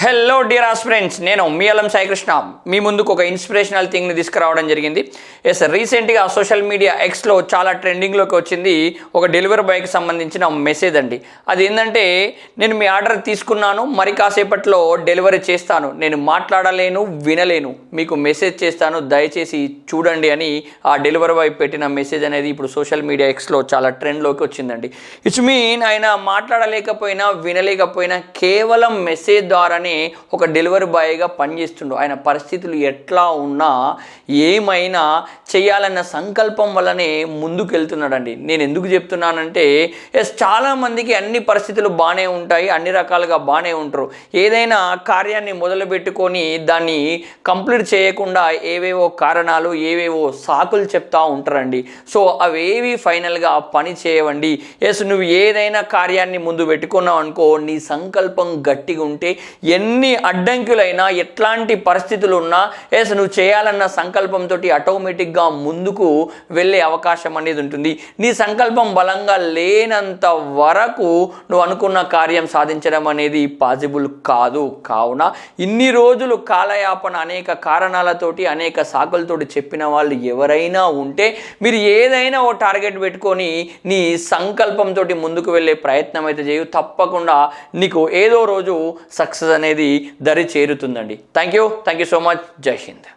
Hello dear friends నేను మీ అలం సాయికృష్ణ. మీ ముందుకు ఒక ఇన్స్పిరేషనల్ థింగ్ని తీసుకురావడం జరిగింది. ఎస్ రీసెంట్గా సోషల్ మీడియా ఎక్స్లో చాలా ట్రెండింగ్లోకి వచ్చింది. ఒక డెలివరీ బాయ్కి సంబంధించిన మెసేజ్ అండి. అది ఏంటంటే నేను మీ ఆర్డర్ తీసుకున్నాను మరి కాసేపట్లో డెలివరీ చేస్తాను. నేను మాట్లాడలేను వినలేను. మీకు మెసేజ్ చేస్తాను దయచేసి చూడండి అని ఆ డెలివరీ బాయ్ పెట్టిన మెసేజ్ అనేది ఇప్పుడు సోషల్ మీడియా ఎక్స్లో చాలా ట్రెండ్లోకి వచ్చిందండి. ఇట్స్ మీన్ ఆయన మాట్లాడలేకపోయినా వినలేకపోయినా కేవలం మెసేజ్ ద్వారానే ఒక డెలివరీ బాయ్గా పనిచేస్తుండు. ఆయన పరిస్థితులు ఎట్లా ఉన్నా ఏమైనా చేయాలన్న సంకల్పం వల్లనే ముందుకు వెళ్తున్నాడండి నేను ఎందుకు చెప్తున్నానంటే ఎస్ చాలామందికి అన్ని పరిస్థితులు బాగానే ఉంటాయి అన్ని రకాలుగా బాగానే ఉంటారు. ఏదైనా కార్యాన్ని మొదలుపెట్టుకొని దాన్ని కంప్లీట్ చేయకుండా ఏవేవో కారణాలు ఏవేవో సాకులు చెప్తా ఉంటారండి. సో అవేవి ఫైనల్గా పని చేయవండి. ఎస్ నువ్వు ఏదైనా కార్యాన్ని ముందు పెట్టుకున్నావు అనుకో నీ సంకల్పం గట్టిగా ఉంటే ఎన్ని అడ్డంకులైనా ఎట్లాంటి పరిస్థితులు ఉన్నా ఎస్ నువ్వు చేయాలన్న సంకల్పంతో ఆటోమేటిక్గా ముందుకు వెళ్ళే అవకాశం అనేది ఉంటుంది. నీ సంకల్పం బలంగా లేనంత వరకు నువ్వు అనుకున్న కార్యం సాధించడం అనేది పాసిబుల్ కాదు. కావున ఇన్ని రోజులు కాలయాపన అనేక కారణాలతోటి అనేక సాకులతోటి చెప్పిన వాళ్ళు ఎవరైనా ఉంటే మీరు ఏదైనా ఓ టార్గెట్ పెట్టుకొని నీ సంకల్పంతో ముందుకు వెళ్ళే ప్రయత్నం అయితే చేయు. తప్పకుండా నీకు ఏదో రోజు సక్సెస్ అనేది దరి చేరుతుందండి. Thank you thank you so much Jai Hind